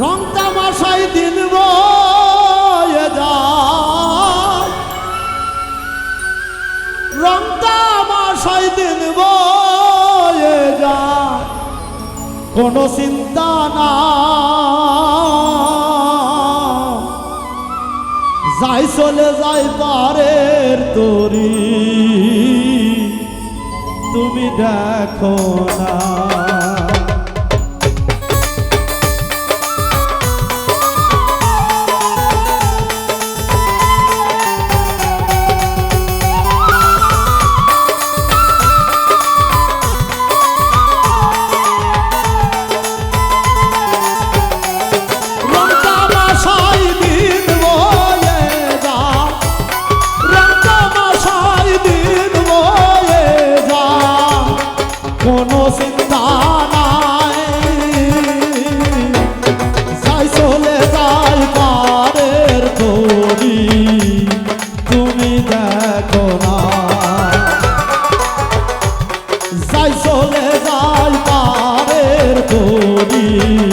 রং তামাশাই দিন বয়ে যায়। রং তামাশাই দিন বয়ে কোনো চিন্তা না যাই চলে যাই পারের তরি, তুমি দেখো না। করি।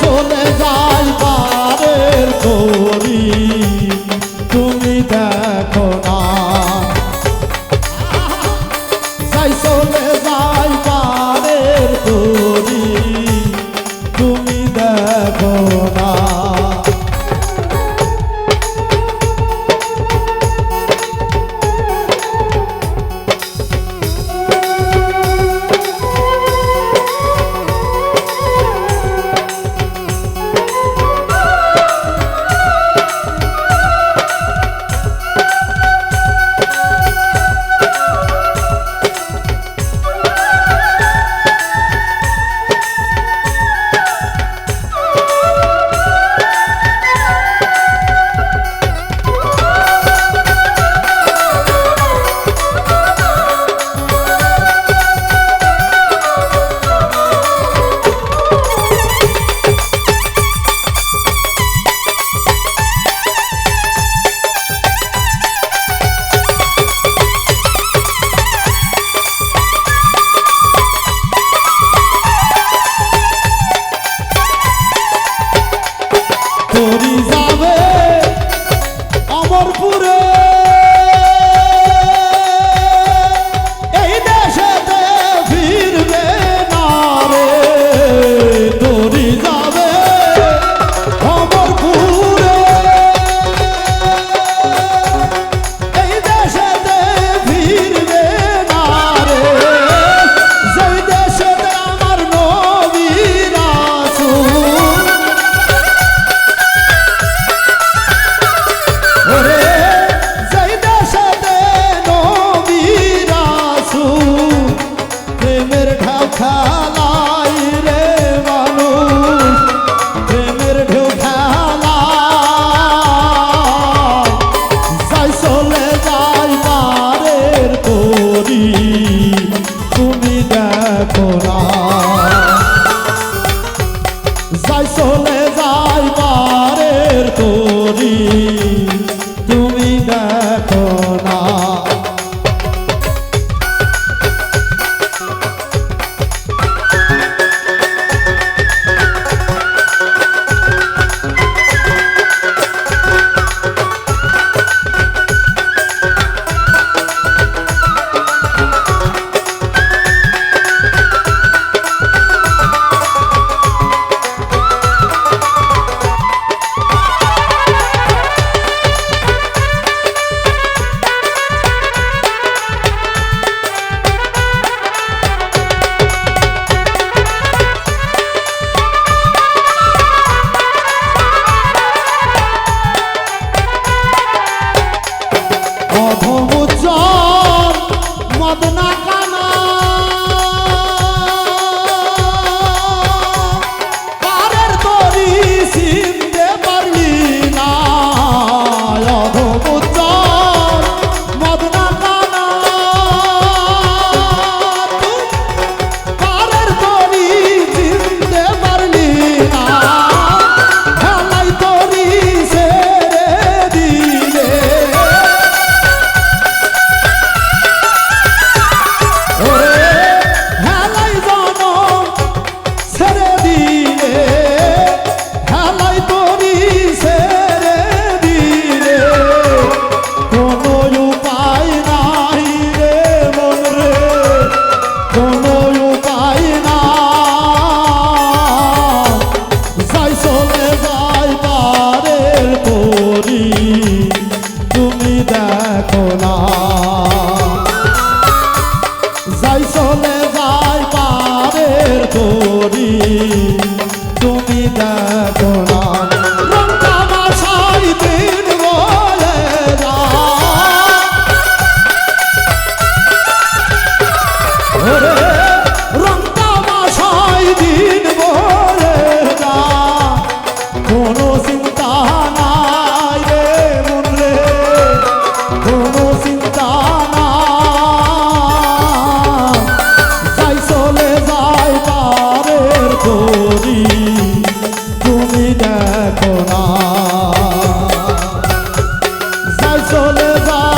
চলে যায় পারের করি তুমি দেখো না। চলে যাই